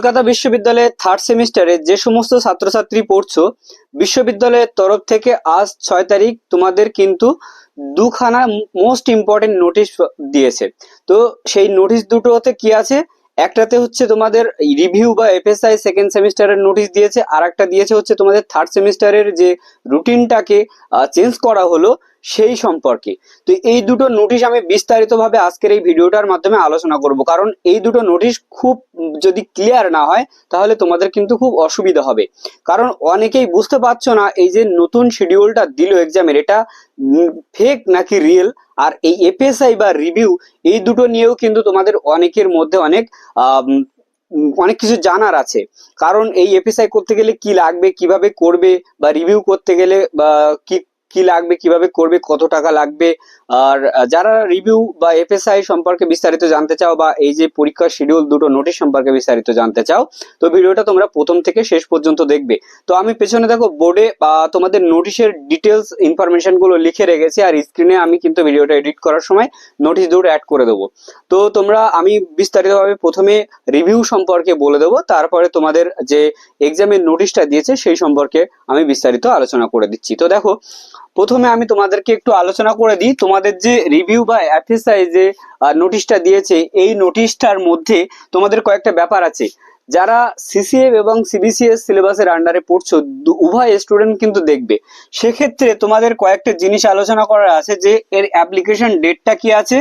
কলকাতা বিশ্ববিদ্যালয়ের থার্ড সেমিস্টারে যে সমস্ত ছাত্রছাত্রী পড়ছো, বিশ্ববিদ্যালয়ের তরফ থেকে আজ ছয় তারিখ তোমাদের কিন্তু দুখানা মোস্ট ইম্পর্টেন্ট নোটিশ দিয়েছে। তো সেই নোটিশ দুটোতে কি আছে? একটাতে হচ্ছে তোমাদের রিভিউ বা এফএসআই সেকেন্ড সেমিস্টারের নোটিশ দিয়েছে আর একটা দিয়েছে হচ্ছে তোমাদের থার্ড সেমিস্টারের যে রুটিনটাকে চেঞ্জ করা হলো সেই সম্পর্কে। তো এই দুটো নোটিশ আমি বিস্তারিতভাবে আজকের এই ভিডিওটার মাধ্যমে আলোচনা করব। কারণ এই দুটো নোটিশ খুব যদি ক্লিয়ার না হয়, তাহলে তোমাদের কিন্তু খুব অসুবিধা হবে। কারণ অনেকেই বুঝতে পারছ না, এই যে নতুন শিডিউলটা দিল এক্সামের এটা ফেক নাকি রিয়েল আর এই এপিএসআই বা রিভিউ এই দুটো নিয়েও কিন্তু তোমাদের অনেকের মধ্যে অনেক অনেক কিছু জানার আছে। কারণ এই এপিএসআই করতে গেলে কি লাগবে, কীভাবে করবে, বা রিভিউ করতে গেলে বা কি কি লাগবে, কীভাবে করবে, কত টাকা লাগবে? আর যারা রিভিউ বা এফএসআই সম্পর্কে বিস্তারিত জানতে চাও বা এই যে পরীক্ষার শিডিউল দুটো নোটিশ সম্পর্কে বিস্তারিত জানতে চাও, তো ভিডিওটা তোমরা প্রথম থেকে শেষ পর্যন্ত দেখবে। তো আমি পেছনে দেখো বোর্ডে বা তোমাদের নোটিশের ডিটেলস ইনফরমেশনগুলো লিখে রেখেছি, আর স্ক্রিনে আমি কিন্তু ভিডিওটা এডিট করার সময় নোটিশ দুটো অ্যাড করে দেবো। তো তোমরা, আমি বিস্তারিতভাবে প্রথমে রিভিউ সম্পর্কে বলে দেবো, তারপরে তোমাদের যে এক্সামের নোটিশটা দিয়েছে, সেই সম্পর্কে আমি বিস্তারিত আলোচনা করে দিচ্ছি। তো দেখো প্রথমে আমি তোমাদেরকে একটু আলোচনা করে দিই। তোমাদের যে রিভিউ বা এফএসআই যে নোটিশটা দিয়েছে, এই নোটিশটার মধ্যে তোমাদের কয়েকটা ব্যাপার আছে। যারা সিসিএফ এবং সিবিসিএস সিলেবাসের আন্ডারে পড়ছো উভয় স্টুডেন্ট কিন্তু দেখবে। সেক্ষেত্রে তোমাদের কয়েকটা জিনিস আলোচনা করার আছে যে, এর অ্যাপ্লিকেশন ডেটটা কি আছে?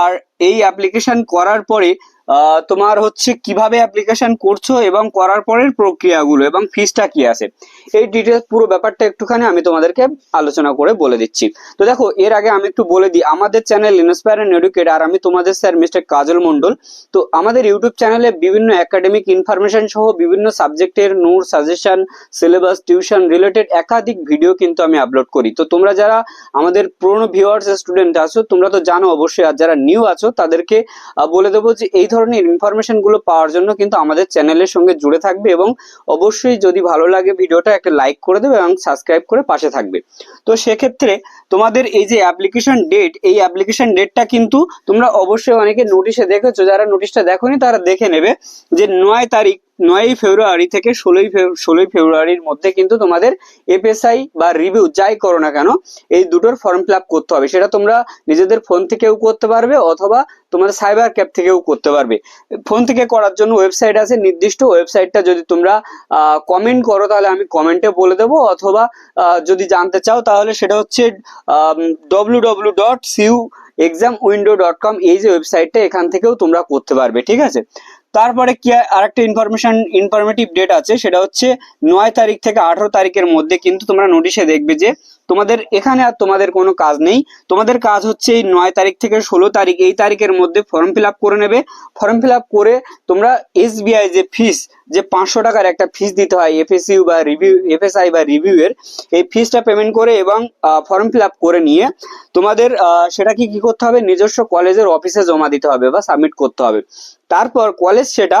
আর এই অ্যাপ্লিকেশন করার পরে তোমার হচ্ছে কীভাবে অ্যাপ্লিকেশন করছ এবং করার পরের প্রক্রিয়াগুলো এবং ফিসটা কি আছে? এই ডিটেলস পুরো ব্যাপারটা একটুখানি আমি তোমাদেরকে আলোচনা করে বলে দিচ্ছি। তো দেখো, এর আগে আমি একটু বলে দিই, আমাদের চ্যানেল ইন্সপায়ার এন্ড এডুকেট আর আমি তোমাদের স্যার মিস্টার কাজল মন্ডল তো আমাদের ইউটিউব চ্যানেলে বিভিন্ন একাডেমিক ইনফরমেশন সহ বিভিন্ন সাবজেক্টের note suggestion syllabus tuition related একাধিক ভিডিও কিন্তু আমি আপলোড করি। তো তোমরা যারা আমাদের পুরনো ভিউয়ার্স স্টুডেন্ট আছো, তোমরা তো জানো অবশ্যই, আর যারা নিউ আছো, তাদেরকে বলে দেবো যে এই ধরনের ইনফরমেশনগুলো পাওয়ার জন্য কিন্তু আমাদের চ্যানেলের সঙ্গে জুড়ে থাকবে এবং অবশ্যই যদি ভালো লাগে ভিডিওটা একটা লাইক করে দেবে এবং সাবস্ক্রাইব করে পাশে থাকবে। তো সেক্ষেত্রে তোমাদের এই যে অ্যাপ্লিকেশন ডেট এই অ্যাপ্লিকেশন ডেটটা কিন্তু তোমরা অবশ্যই অনেকে নোটিশে দেখেছ, যারা নোটিশটা দেখোনি তারা দেখে নেবে যে নয় তারিখ নয়ই ফেব্রুয়ারি থেকে ষোলোই ষোলোই ফেব্রুয়ারির মধ্যে কিন্তু তোমাদের এফএসআই বা রিভিউ যাই করো না কেন, এই দুটোর ফর্ম ফিল করতে হবে। সেটা তোমরা নিজেদের ফোন থেকেও করতে পারবে অথবা তোমাদের সাইবার ক্যাব থেকেও করতে পারবে। ফোন থেকে করার জন্য ওয়েবসাইট আছে, নির্দিষ্ট ওয়েবসাইটটা যদি তোমরা কমেন্ট করো তাহলে আমি কমেন্টে বলে দেবো অথবা যদি জানতে চাও তাহলে সেটা হচ্ছে W W dot CU exam window dot com এই যে ওয়েবসাইটটা এখান থেকেও তোমরা করতে পারবে, ঠিক আছে? তারপরে কি আরেকটা ইনফরমেশন ইনফরমেটিভ ডেট আছে, সেটা হচ্ছে নয় তারিখ থেকে আঠারো তারিখের মধ্যে কিন্তু তোমরা নোটিশে দেখবে যে তোমাদের এখানে আর তোমাদের কোনো কাজ নেই। তোমাদের কাজ হচ্ছে এই নয় তারিখ থেকে ষোলো তারিখ, এই তারিখের মধ্যে ফর্ম ফিল করে নেবে। ফর্ম ফিল করে তোমরা এসবিআই যে ফিস যে পাঁচশো টাকার একটা ফিস দিতে হয় এফএসইউ বা রিভিউ এফএসআই বা রিভিউয়ের এই ফিসটা পেমেন্ট করে এবং ফর্ম ফিল করে নিয়ে তোমাদের সেটাকে কি করতে হবে? নিজস্ব কলেজের অফিসে জমা দিতে হবে বা সাবমিট করতে হবে। তারপর কলেজ সেটা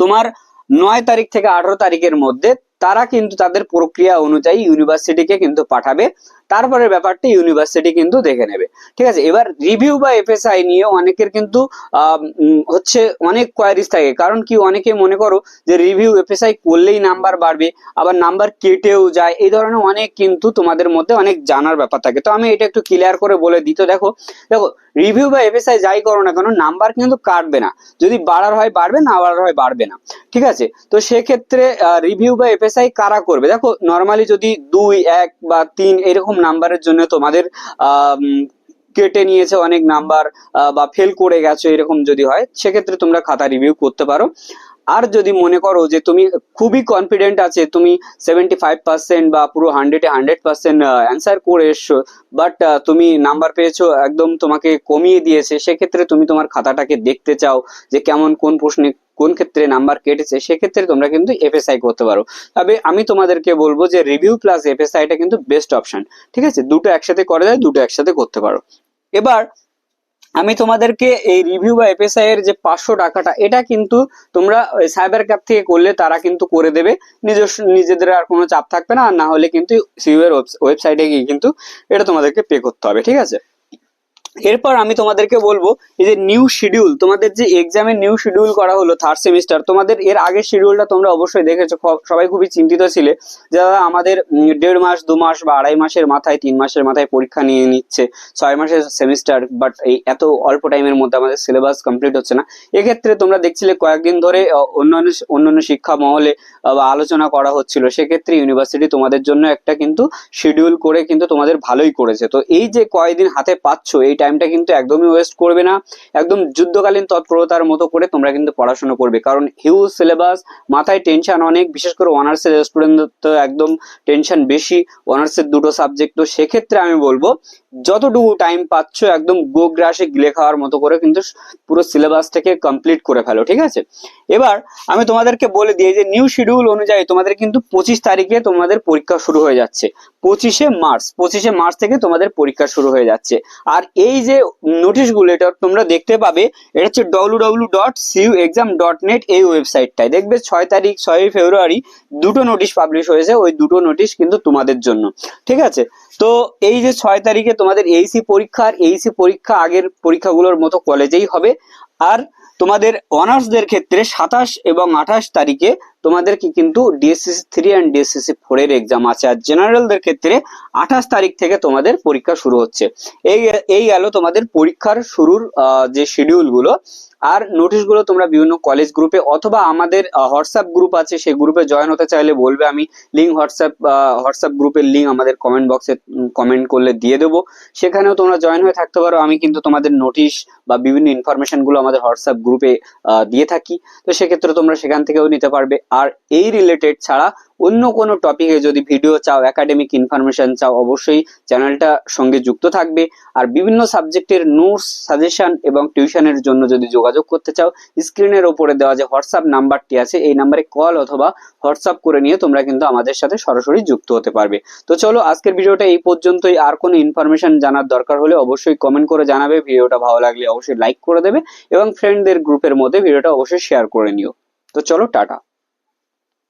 তোমার নয় তারিখ থেকে আঠারো তারিখের মধ্যে তারা কিন্তু তাদের প্রক্রিয়া অনুযায়ী ইউনিভার্সিটিকে কিন্তু পাঠাবে। তারপরে ব্যাপারটা ইউনিভার্সিটি কিন্তু দেখে নেবে। ঠিক আছে? এবার রিভিউ বা এফএসআই নিয়ে অনেকের কিন্তু হচ্ছে অনেক কোয়ারিজ থাকে। কারণ কি? অনেকে মনে করো যে রিভিউ এফএসআই করলেই নাম্বার বাড়বে, আবার নাম্বার কেটেও যায়। এই ধরনের অনেক কিন্তু তোমাদের মধ্যে অনেক জানার ব্যাপার থাকে। তো আমি এটা একটু ক্লিয়ার করে বলে দিত দেখো দেখো রিভিউ বা এফএসআই যাই করো না কেন নাম্বার কিন্তু কাটবে না। যদি বাড়ার হয় বাড়বে, না বাড়ার হয় বাড়বে না। ঠিক আছে? তো সেক্ষেত্রে রিভিউ বা এফএসআই কারা করবে? দেখো নর্মালি যদি দুই, এক বা তিন এরকম নাম্বারের জন্য তোমাদের কেটে নিয়েছে অনেক নাম্বার বা ফেল করে গেছো এরকম যদি হয়, সেক্ষেত্রে তোমরা খাতা রিভিউ করতে পারো। আর যদি মনে করো যে তুমি খুবই কনফিডেন্ট আছে, তুমি সেভেন্টি ফাইভ পার্সেন্ট বা পুরো হান্ড্রেডে হান্ড্রেড পার্সেন্ট অ্যান্সার করে এসছো বাট তুমি নাম্বার পেয়েছ, একদম তোমাকে কমিয়ে দিয়েছে, সেক্ষেত্রে তুমি তোমার খাতাটাকে দেখতে চাও যে কেমন কোন প্রশ্নে কোন ক্ষেত্রে নাম্বার কেটেছে, সেক্ষেত্রে তোমরা কিন্তু এফএসআই করতে পারো। তবে আমি তোমাদেরকে বলব যে রিভিউ প্লাস এফএসআইটা কিন্তু বেস্ট অপশন ঠিক আছে? দুটো একসাথে করা যায়, দুটো একসাথে করতে পারো। এবার আমি তোমাদেরকে এই রিভিউ বা এফএসআই এর যে পাঁচশো টাকাটা, এটা কিন্তু তোমরা সাইবার ক্যাব থেকে করলে তারা কিন্তু করে দেবে। নিজস্ব, নিজেদের আর কোনো চাপ থাকবে না। আর না হলে কিন্তু সিইউ এর ওয়েবসাইটে গিয়ে কিন্তু এটা তোমাদেরকে পে করতে হবে। ঠিক আছে? এরপর আমি তোমাদেরকে বলব, এই যে নিউ শিডিউল তোমাদের যে এক্সামের নিউ শিডিউল করা হলো থার্ড সেমিস্টার তোমাদের এর আগের শিডিউলটা তোমরা অবশ্যই দেখেছ সবাই খুবই চিন্তিত ছিলে যারা আমাদের দেড় মাস, দু মাস বা আড়াই মাসের মাথায়, তিন মাসের মাথায় পরীক্ষা নিয়ে নিচ্ছে, ছয় মাসের সেমিস্টার বাট এই এত অল্প টাইমের মধ্যে আমাদের সিলেবাস কমপ্লিট হচ্ছে না। এক্ষেত্রে তোমরা দেখছিলে কয়েকদিন ধরে অন্যান্য অন্যান্য শিক্ষা মহলে বা আলোচনা করা হচ্ছিল, সেক্ষেত্রে ইউনিভার্সিটি তোমাদের জন্য একটা কিন্তু শিডিউল করে কিন্তু তোমাদের ভালোই করেছে। তো এই যে কয়দিন হাতে পাচ্ছ, এই টাইমটা কিন্তু একদমই ওয়েস্ট করবে না। একদম যুদ্ধকালীন তৎপরতার মতো করে তোমরা কিন্তু পড়াশোনা করবে। কারণ হিউজ সিলেবাস মাথায় টেনশন অনেক, বিশেষ করে অনার্সের স্টুডেন্টদের তো একদম টেনশন বেশি। অনার্সের দুটো সাবজেক্ট তো সেক্ষেত্রে আমি বলব, যতটুকু টাইম পাচ্ছ, একদম গো গ্রাসে গিলে খাওয়ার মতো করে কিন্তু পুরো সিলেবাস থেকে কমপ্লিট করে ফেলো, ঠিক আছে? এবার আমি তোমাদেরকে বলে দিই যে নিউ শিডিউল অনুযায়ী তোমাদের কিন্তু পঁচিশ তারিখে তোমাদের পরীক্ষা শুরু হয়ে যাচ্ছে। পঁচিশে মার্চ পঁচিশে মার্চ থেকে তোমাদের পরীক্ষা শুরু হয়ে যাচ্ছে। আর এই যে নোটিশগুলো এটা তোমরা দেখতে পাবে, এটা হচ্ছে W W dot CU exam dot net এই ওয়েবসাইটটায় দেখবে ছয় তারিখ, ছয়ই ফেব্রুয়ারি দুটো নোটিশ পাবলিশ হয়েছে, ওই দুটো নোটিশ কিন্তু তোমাদের জন্য। ঠিক আছে? তো এই যে ছয় তারিখে তোমাদের এইসি পরীক্ষা, আর এইসি পরীক্ষা আগের পরীক্ষাগুলোর মতো কলেজেই হবে। আর তোমাদের অনার্সদের ক্ষেত্রে সাতাশ এবং আঠাশ তারিখে তোমাদেরকে কিন্তু DSCC three and DSCC four এর এক্সাম আছে। আর জেনারেলদের ক্ষেত্রে আঠাশ তারিখ থেকে তোমাদের পরীক্ষা শুরু হচ্ছে। এই এই গেল তোমাদের পরীক্ষার শুরুর যে শিডিউলগুলো। আর নোটিশগুলো তোমরা বিভিন্ন কলেজ গ্রুপে অথবা আমাদের হোয়াটসঅ্যাপ গ্রুপ আছে, সেই গ্রুপে জয়েন হতে চাইলে বলবে, আমি লিঙ্ক হোয়াটসঅ্যাপ হোয়াটসঅ্যাপ গ্রুপের লিঙ্ক আমাদের কমেন্ট বক্সে কমেন্ট করলে দিয়ে দেবো। সেখানেও তোমরা জয়েন হয়ে থাকতে পারো। আমি কিন্তু তোমাদের নোটিশ বা বিভিন্ন ইনফরমেশনগুলো আমাদের হোয়াটসঅ্যাপ গ্রুপে দিয়ে থাকি। তো সেক্ষেত্রে তোমরা সেখান থেকেও নিতে পারবে। আর এই রিলেটেড ছাড়া অন্য কোনো টপিকে যদি ভিডিও চাও একাডেমিক ইনফরমেশন চাও, অবশ্যই চ্যানেলটা সঙ্গে যুক্ত থাকবে। আর বিভিন্ন সাবজেক্টের নোটস সাজেশন এবং টিউশনের জন্য যদি যোগাযোগ করতে চাও স্ক্রিনের ওপরে দেওয়া যে হোয়াটসঅ্যাপ নাম্বারটি আছে, এই নাম্বারে কল অথবা হোয়াটসঅ্যাপ করে নিয়ে তোমরা কিন্তু আমাদের সাথে সরাসরি যুক্ত হতে পারবে। তো চলো, আজকের ভিডিওটা এই পর্যন্তই। আর কোনো ইনফরমেশন জানার দরকার হলে অবশ্যই কমেন্ট করে জানাবে। ভিডিওটা ভালো লাগলে অবশ্যই লাইক করে দেবে এবং ফ্রেন্ডদের গ্রুপের মধ্যে ভিডিওটা অবশ্যই শেয়ার করে নিও। তো চলো, টাটা।